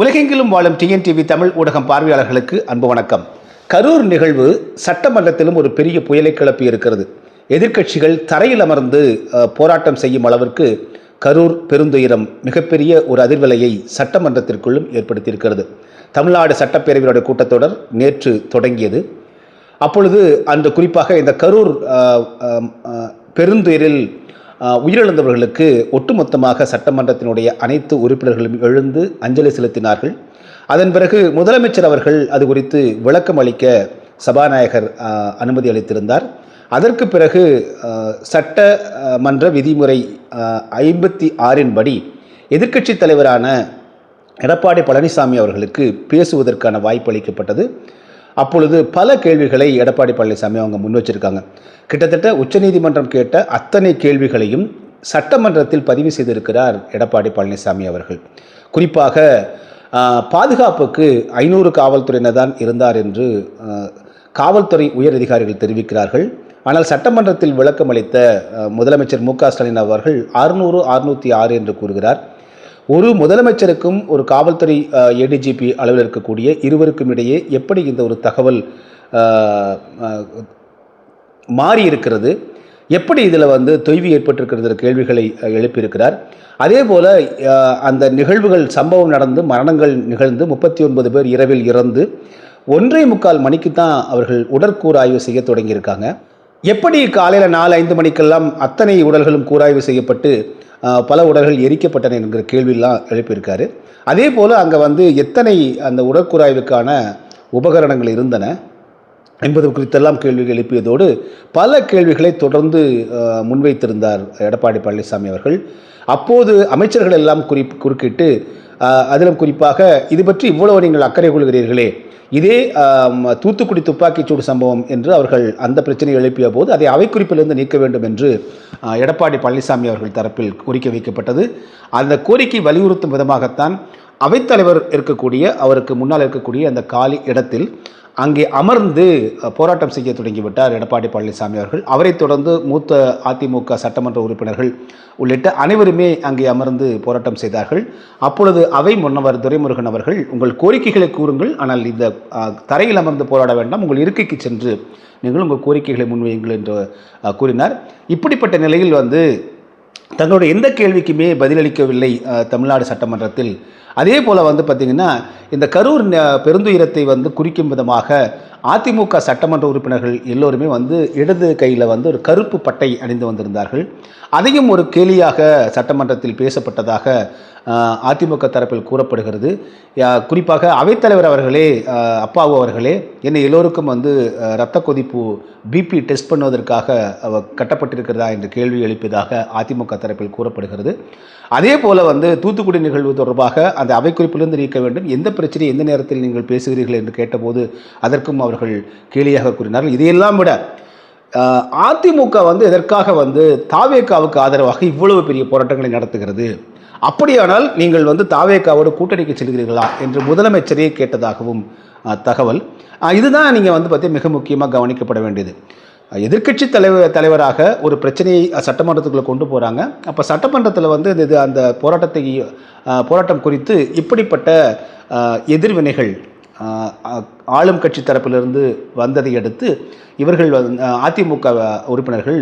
உலகெங்கிலும் வாழும் டிஎன்டிவி தமிழ் ஊடகம் பார்வையாளர்களுக்கு அன்பு வணக்கம். கரூர் நிகழ்வு சட்டமன்றத்திலும் ஒரு பெரிய புயலை கிளப்பி இருக்கிறது. எதிர்க்கட்சிகள் தரையில் அமர்ந்து போராட்டம் செய்யும் அளவிற்கு கரூர் பெருந்துயரம் மிகப்பெரிய ஒரு அதிர்வலையை சட்டமன்றத்திற்குள்ளும் ஏற்படுத்தியிருக்கிறது. தமிழ்நாடு சட்டப்பேரவையினுடைய கூட்டத்தொடர் நேற்று தொடங்கியது. அப்பொழுது அந்த குறிப்பாக இந்த கரூர் பெருந்துயரில் உயிரிழந்தவர்களுக்கு ஒட்டுமொத்தமாக சட்டமன்றத்தினுடைய அனைத்து உறுப்பினர்களும் எழுந்து அஞ்சலி செலுத்தினார்கள். அதன் பிறகு முதலமைச்சர் அவர்கள் அது குறித்து விளக்கம் அளிக்க சபாநாயகர் அனுமதி அளித்திருந்தார். அதற்கு பிறகு சட்ட மன்ற விதிமுறை ஐம்பத்தி ஆறின் படி எதிர்க்கட்சித் தலைவரான எடப்பாடி பழனிசாமி அவர்களுக்கு பேசுவதற்கான வாய்ப்பு அளிக்கப்பட்டது. அப்பொழுது பல கேள்விகளை எடப்பாடி பழனிசாமி அவங்க முன் வச்சிருக்காங்க. கிட்டத்தட்ட உச்சநீதிமன்றம் கேட்ட அத்தனை கேள்விகளையும் சட்டமன்றத்தில் பதிவு செய்திருக்கிறார் எடப்பாடி பழனிசாமி அவர்கள். குறிப்பாக பாதுகாப்புக்கு ஐநூறு காவல்துறையினர் தான் இருந்தார் என்று காவல்துறை உயர் அதிகாரிகள் தெரிவிக்கிறார்கள். ஆனால் சட்டமன்றத்தில் விளக்கம் அளித்த முதலமைச்சர் மு க ஸ்டாலின் அவர்கள் அறுநூறு அறுநூற்றி ஆறு என்று கூறுகிறார். ஒரு முதலமைச்சருக்கும் ஒரு காவல்துறை ஏடிஜிபி அளவில் இருக்கக்கூடிய இருவருக்கும் இடையே எப்படி இந்த ஒரு தகவல் மாறி இருக்கிறது எப்படி இதில் வந்து தொய்வு ஏற்பட்டிருக்கிறது? கேள்விகளை எழுப்பியிருக்கிறார். அதே போல் அந்த நிகழ்வுகள் சம்பவம் நடந்து மரணங்கள் நிகழ்ந்து முப்பத்தி ஒன்பது பேர் இரவில் இறந்து ஒன்றே முக்கால் மணிக்கு தான் அவர்கள் உடற்கூறாய்வு செய்ய தொடங்கியிருக்காங்க. எப்படி காலையில் நாலு ஐந்து மணிக்கெல்லாம் அத்தனை உடல்களும் கூராய்வு செய்யப்பட்டு பல உடல்கள் எரிக்கப்பட்டன என்கிற கேள்வியெல்லாம் எழுப்பியிருக்காரு. அதே போல் அங்கே வந்து எத்தனை அந்த உடற்கூராய்வுக்கான உபகரணங்கள் இருந்தன என்பது குறித்தெல்லாம் கேள்விகள் எழுப்பியதோடு பல கேள்விகளை தொடர்ந்து முன்வைத்திருந்தார் எடப்பாடி பழனிசாமி அவர்கள். அப்போது அமைச்சர்கள் எல்லாம் குறி குறுக்கிட்டு அதிலும் குறிப்பாக இது பற்றி இவ்வளவு நீங்கள் அக்கறை கொள்கிறீர்களே. இதே தூத்துக்குடி துப்பாக்கிச்சூடு சம்பவம் என்று அவர்கள் அந்த பிரச்சனையை எழுப்பிய போது அதை அவை குறிப்பிலிருந்து நீக்க வேண்டும் என்று எடப்பாடி பழனிசாமி அவர்கள் தரப்பில் கோரிக்கை வைக்கப்பட்டது. அந்த கோரிக்கை வலியுறுத்தும் விதமாகத்தான் அவைத்தலைவர் இருக்கக்கூடிய அவருக்கு முன்னால் இருக்கக்கூடிய அந்த காலி இடத்தில் அங்கே அமர்ந்து போராட்டம் செய்ய தொடங்கிவிட்டார் எடப்பாடி பழனிசாமி அவர்கள். அவரைத் தொடர்ந்து மூத்த அதிமுக சட்டமன்ற உறுப்பினர்கள் உள்ளிட்ட அனைவருமே அங்கே அமர்ந்து போராட்டம் செய்தார்கள். அப்பொழுது அவை முன்னவர் துரைமுருகன் அவர்கள் உங்கள் கோரிக்கைகளை கூறுங்கள் ஆனால் இந்த தரையில் அமர்ந்து போராட வேண்டாம் உங்கள் இருக்கைக்கு சென்று நீங்கள் உங்கள் கோரிக்கைகளை முன்வையுங்கள் என்று கூறினார். இப்படிப்பட்ட நிலையில் வந்து தங்களுடைய எந்த கேள்விக்குமே பதிலளிக்கவில்லை தமிழ்நாடு சட்டமன்றத்தில். அதே போல் வந்து பார்த்திங்கன்னா இந்த கரூர் பெருந்துயரத்தை வந்து குறிக்கும் விதமாக அதிமுக சட்டமன்ற உறுப்பினர்கள் எல்லோருமே வந்து இடது கையில் வந்து ஒரு கருப்பு பட்டை அணிந்து வந்திருந்தார்கள். அதையும் ஒரு கேலியாக சட்டமன்றத்தில் பேசப்பட்டதாக அதிமுக தரப்பில் கூறப்படுகிறது. குறிப்பாக அவைத்தலைவர் அவர்களே அப்பாவு அவர்களே என்னை எல்லோருக்கும் வந்து இரத்த கொதிப்பு பிபி டெஸ்ட் பண்ணுவதற்காக அவ கட்டப்பட்டிருக்கிறதா என்று கேள்வி எழுப்பியதாக அதிமுக தரப்பில் கூறப்படுகிறது. அதே போல் வந்து தூத்துக்குடி நிகழ்வு தொடர்பாக அந்த அவை குறிப்பிலிருந்து நீக்க வேண்டும். எந்த பிரச்சனை எந்த நேரத்தில் நீங்கள் பேசுகிறீர்கள் என்று கேட்டபோது அதற்கும் அவர் அவர்கள் கேலியாக கூறினார்கள். இதையெல்லாம் விட அதிமுக வந்து எதற்காக வந்து தாவேக்காவுக்கு ஆதரவாக இவ்வளவு பெரிய போராட்டங்களை நடத்துகிறது? அப்படியானால் நீங்கள் வந்து தாவேக்காவோடு கூட்டணிக்கு செல்கிறீர்களா? என்று முதலமைச்சரே கேட்டதாகவும் தகவல். இதுதான் நீங்கள் வந்து பார்த்தீங்கன்னா மிக முக்கியமாக கவனிக்கப்பட வேண்டியது. எதிர்க்கட்சி தலைவர் தலைவராக ஒரு பிரச்சனையை சட்டமன்றத்துக்குள்ளே கொண்டு போகிறாங்க அப்போ சட்டமன்றத்தில் வந்து இந்த இது அந்த போராட்டத்தை போராட்டம் குறித்து இப்படிப்பட்ட எதிர்வினைகள் ஆளும் கட்சி தரப்பிலிருந்து வந்ததை அடுத்து இவர்கள் அதிமுக உறுப்பினர்கள்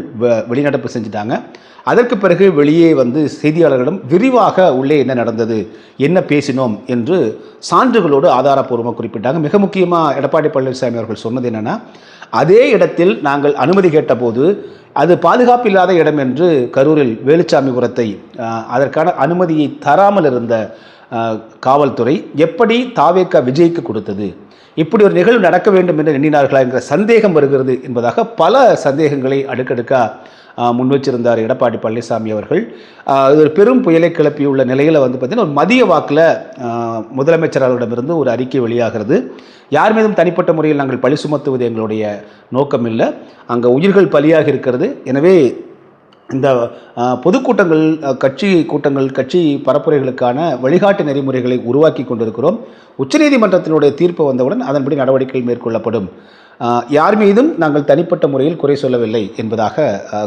வெளிநடப்பு செஞ்சுட்டாங்க. அதற்கு பிறகு வெளியே வந்து செய்தியாளர்களிடம் விரிவாக உள்ளே என்ன நடந்தது என்ன பேசினோம் என்று சான்றுகளோடு ஆதாரப்பூர்வமாக குறிப்பிட்டாங்க. மிக முக்கியமாக எடப்பாடி பழனிசாமி அவர்கள் சொன்னது என்னென்னா அதே இடத்தில் நாங்கள் அனுமதி கேட்டபோது அது பாதுகாப்பு இல்லாத இடம் என்று கரூரில் வேலுச்சாமிபுரத்தை அதற்கான அனுமதியை தராமல் இருந்த காவல்துறை எப்படி தாவேக்கா விஜய்க்கு கொடுத்தது? இப்படி ஒரு நிகழ்வு நடக்க வேண்டும் என்று எண்ணினார்களா என்கிற சந்தேகம் வருகிறது என்பதாக பல சந்தேகங்களை அடுக்கடுக்கா ஆஹ், முன் வச்சிருந்தார் எடப்பாடி பழனிசாமி அவர்கள். அது இது ஒரு பெரும் புயலை கிளப்பியுள்ள நிலையில் வந்து பார்த்திங்கன்னா ஒரு மதிய வாக்கில் முதலமைச்சர் அவர்களிடமிருந்து ஒரு அறிக்கை வெளியாகிறது. யார் மீதும் தனிப்பட்ட முறையில் நாங்கள் பழி சுமத்துவது எங்களுடைய நோக்கம் இல்லை அங்கே உயிர்கள் பலியாக இருக்கிறது. எனவே இந்த பொதுக்கூட்டங்கள் கட்சி கூட்டங்கள் கட்சி பரப்புரைகளுக்கான வழிகாட்டு நெறிமுறைகளை உருவாக்கி கொண்டிருக்கிறோம். உச்சநீதிமன்றத்தினுடைய தீர்ப்பு வந்தவுடன் அதன்படி நடவடிக்கைகள் மேற்கொள்ளப்படும். யார் மீதும் நாங்கள் தனிப்பட்ட முறையில் குறை சொல்லவில்லை என்பதாக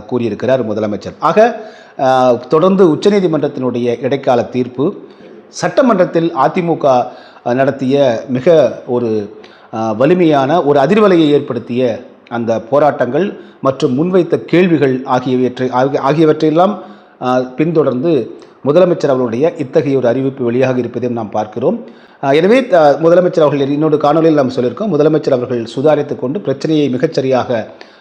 கூறியிருக்கிறார் முதலமைச்சர். ஆக தொடர்ந்து உச்சநீதிமன்றத்தினுடைய இடைக்கால தீர்ப்பு சட்டமன்றத்தில் அதிமுக நடத்திய மிக ஒரு வலிமையான ஒரு அதிர்வலையை ஏற்படுத்திய அந்த போராட்டங்கள் மற்றும் முன்வைத்த கேள்விகள் ஆகியவற்றை ஆகிய- ஆகியவற்றையெல்லாம் பின்தொடர்ந்து முதலமைச்சர் அவர்களுடைய இத்தகைய ஒரு அறிவிப்பு வெளியாக இருப்பதையும் நாம் பார்க்கிறோம். எனவே முதலமைச்சர் அவர்கள் இன்னொரு காணொலியில் நாம் சொல்லியிருக்கோம். முதலமைச்சர் அவர்கள் சுதாரித்து கொண்டு பிரச்சனையை மிகச்சரியாக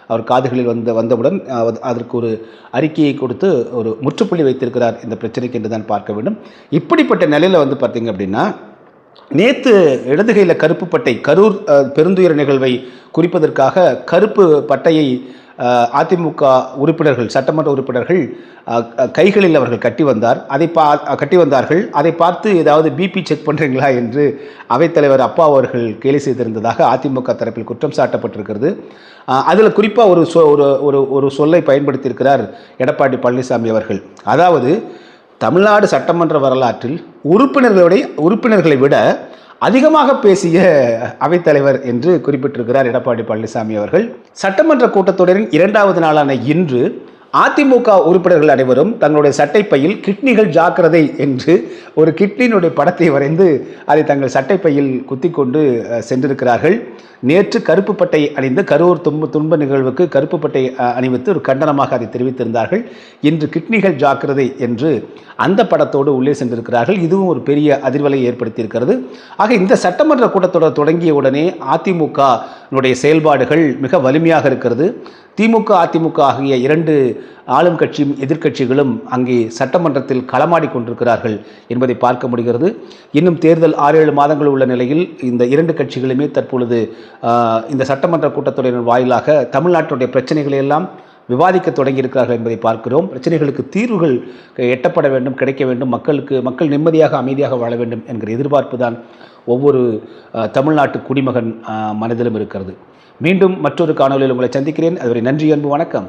அவர் காதுகளில் வந்த வந்தவுடன் அதற்கு ஒரு அறிக்கையை கொடுத்து ஒரு முற்றுப்புள்ளி வைத்திருக்கிறார் இந்த பிரச்சனைக்கு என்று தான் பார்க்க வேண்டும். இப்படிப்பட்ட நிலையில் வந்து பார்த்தீங்க அப்படின்னா நேற்று இடது கையில் கருப்பு பட்டை கரூர் பெருந்துயர் நிகழ்வை குறிப்பதற்காக கருப்பு பட்டையை அதிமுக உறுப்பினர்கள் சட்டமன்ற உறுப்பினர்கள் கைகளில் அவர்கள் கட்டி வந்தார். அதை பா கட்டி வந்தார்கள். அதை பார்த்து ஏதாவது பிபி செக் பண்ணுறீங்களா என்று அவைத்தலைவர் அப்பா அவர்கள் கேலி செய்திருந்ததாக அதிமுக தரப்பில் குற்றம் சாட்டப்பட்டிருக்கிறது. அதில் குறிப்பாக ஒரு சொ ஒரு ஒரு ஒரு சொல்லை பயன்படுத்தியிருக்கிறார் எடப்பாடி பழனிசாமி அவர்கள். அதாவது தமிழ்நாடு சட்டமன்ற வரலாற்றில் உறுப்பினர்களுடைய உறுப்பினர்களை விட அதிகமாக பேசிய அவைத்தலைவர் என்று குறிப்பிட்டிருக்கிறார் எடப்பாடி பழனிசாமி அவர்கள். சட்டமன்ற கூட்டத்தொடரின் இரண்டாவது நாளான இன்று அதிமுக உறுப்பினர்கள் அனைவரும் தங்களுடைய சட்டைப்பையில் கிட்னிகள் ஜாக்கிரதை என்று ஒரு கிட்னியினுடைய படத்தை வரைந்து அதை தங்கள் சட்டைப்பையில் குத்தி கொண்டு சென்றிருக்கிறார்கள். நேற்று கருப்பு பட்டை அணிந்த கரூர் துன்ப துன்ப நிகழ்வுக்கு கருப்பு பட்டை அணிவித்து ஒரு கண்டனமாக அதை தெரிவித்திருந்தார்கள். இன்று கிட்னிகள் ஜாக்கிரதை என்று அந்த படத்தோடு உள்ளே சென்றிருக்கிறார்கள். இதுவும் ஒரு பெரிய அதிர்வலை ஏற்படுத்தியிருக்கிறது. ஆக இந்த சட்டமன்ற கூட்டத்தொடர் தொடங்கிய உடனே அதிமுகனுடைய செயல்பாடுகள் மிக வலிமையாக இருக்கிறது. திமுக அதிமுக ஆகிய இரண்டு ஆளும் கட்சியும் எதிர்க்கட்சிகளும் அங்கே சட்டமன்றத்தில் களமாடி கொண்டிருக்கிறார்கள் என்பதை பார்க்க முடிகிறது. இன்னும் தேர்தல் ஆறு ஏழு மாதங்கள் உள்ள நிலையில் இந்த இரண்டு கட்சிகளுமே தற்பொழுது இந்த சட்டமன்ற கூட்டத்தொடரின் வாயிலாக தமிழ்நாட்டுடைய பிரச்சனைகளை எல்லாம் விவாதிக்க தொடங்கியிருக்கிறார்கள் என்பதை பார்க்கிறோம். பிரச்சனைகளுக்கு தீர்வுகள் எட்டப்பட வேண்டும் கிடைக்க வேண்டும். மக்களுக்கு மக்கள் நிம்மதியாக அமைதியாக வாழ வேண்டும் என்கிற எதிர்பார்ப்பு தான் ஒவ்வொரு தமிழ்நாட்டு குடிமகன் மனதிலும் இருக்கிறது. மீண்டும் மற்றொரு காணொலியில் உங்களை சந்திக்கிறேன். அதுவரை நன்றி அன்பு வணக்கம்.